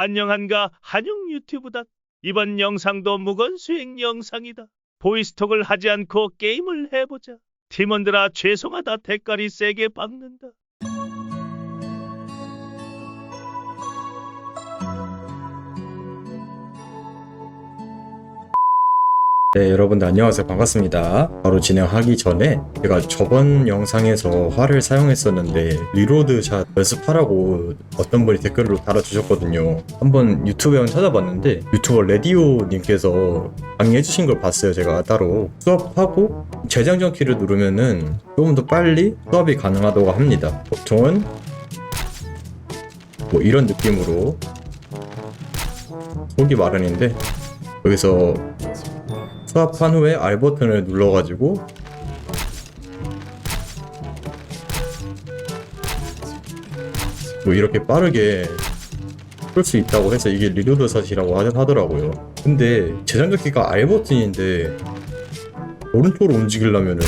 안녕한가 한용 유튜브다. 이번 영상도 무건 수행 영상이다. 보이스톡을 하지 않고 게임을 해보자. 팀원들아 죄송하다 대가리 세게 박는다. 네, 여러분들 안녕하세요. 반갑습니다. 바로 진행하기 전에 제가 저번 영상에서 활을 사용했었는데 리로드 샷 연습하라고 어떤 분이 댓글로 달아주셨거든요. 한번 유튜브 영 찾아봤는데 유튜버 레디오 님께서 강의해 주신 걸 봤어요. 제가 따로 수업하고 재장전 키를 누르면은 조금 더 빨리 수업이 가능하다고 합니다. 보통은 뭐 이런 느낌으로 속이 마른인데 여기서 수합한 후에 R 버튼을 눌러가지고 뭐 이렇게 빠르게 풀 수 있다고 해서 이게 리로드 샷이라고 하- 하더라고요. 근데 재장전키가 R 버튼인데 오른쪽으로 움직이려면은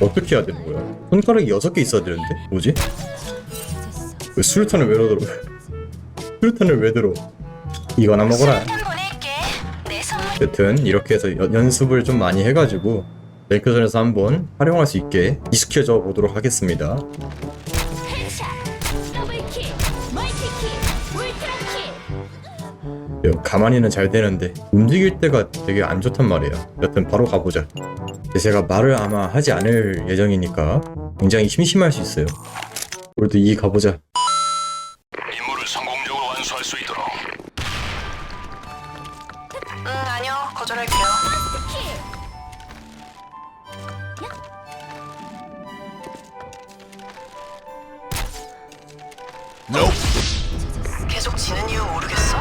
어떻게 해야 되는 거야? 손가락이 6개 있어야 되는데? 뭐지? 왜 수류탄을 왜 들어? 수류탄을 왜 들어? 이거나 먹어라. 여튼 이렇게 해서 연- 연습을 좀 많이 해가지고 랭크전에서 한번 활용할 수 있게 익숙해져 보도록 하겠습니다. 가만히는 잘 되는데 움직일 때가 되게 안 좋단 말이야. 여튼 바로 가보자. 제가 말을 아마 하지 않을 예정이니까 굉장히 심심할 수 있어요. 우리도 이 가보자. 계속 지는 이유 모르겠어?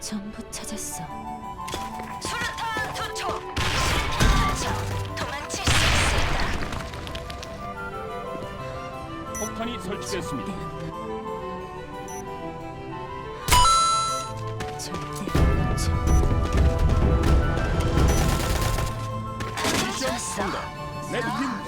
전부 찾았어. 수 폭탄이 설치됐습니다. 절대 안 놓쳐. 좋았어. 레드팀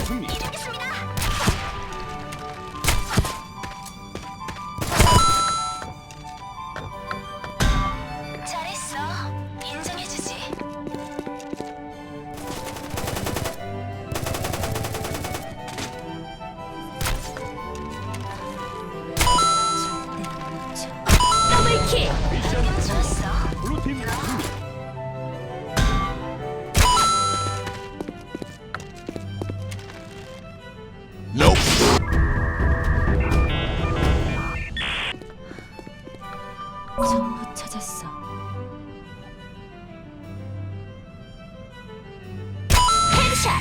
샷.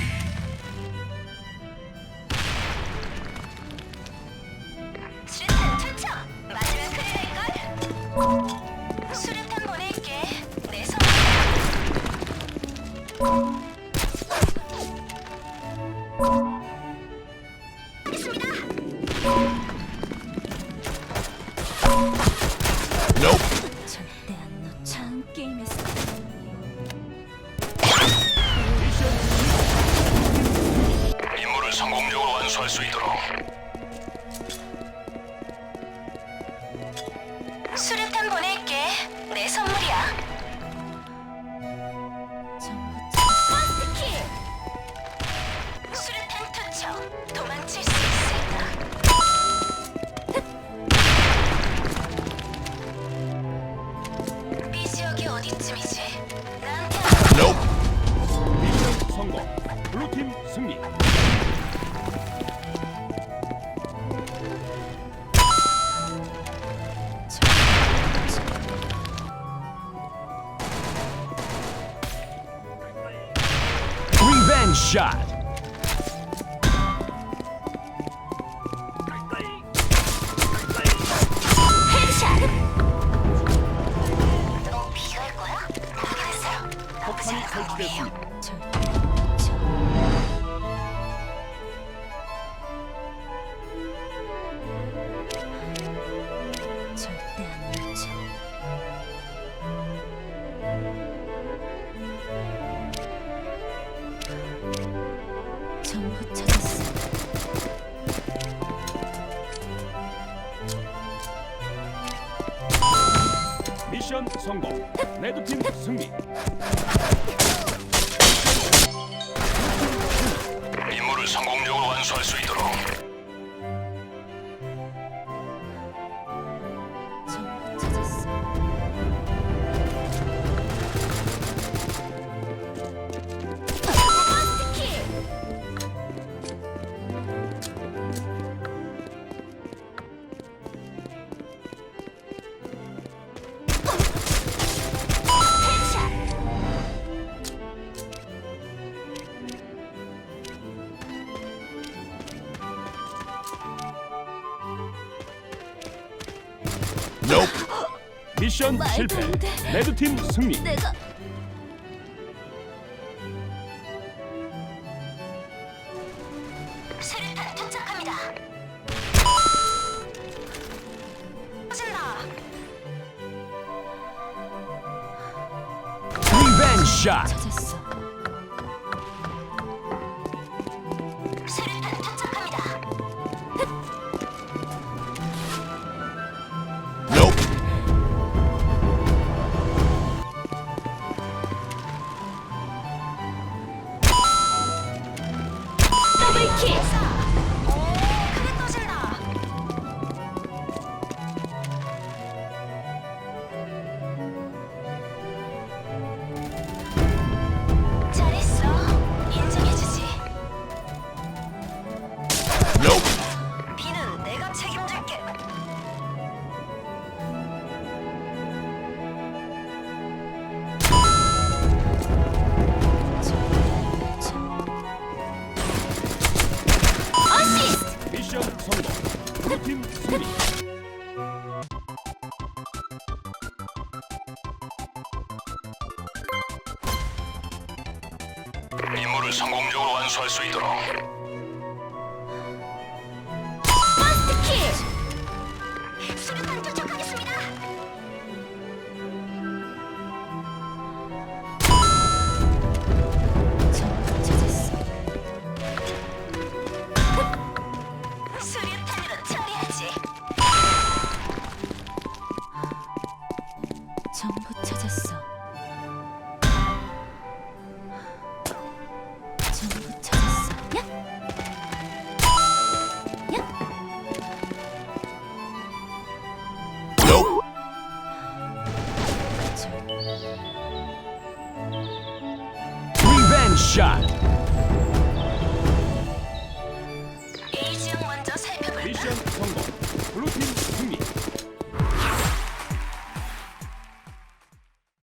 수류탄 투척. 보낼게. 내선 도망칠 수 있을까? B. 리벤 저... 저... 절대 안 놓쳐. 정보 찾았어. 미션 성공. 레드팀 승리. 임무를 성공적으로 완수할 수 있도록 미션 말도 실패. 안 돼. 레드팀 승리. 내가 수류탄 투척합니다. 터진다. 리벤지 샷. 임무를 성공적으로 완수할 수 있도록. 전부 찾았어. 리벤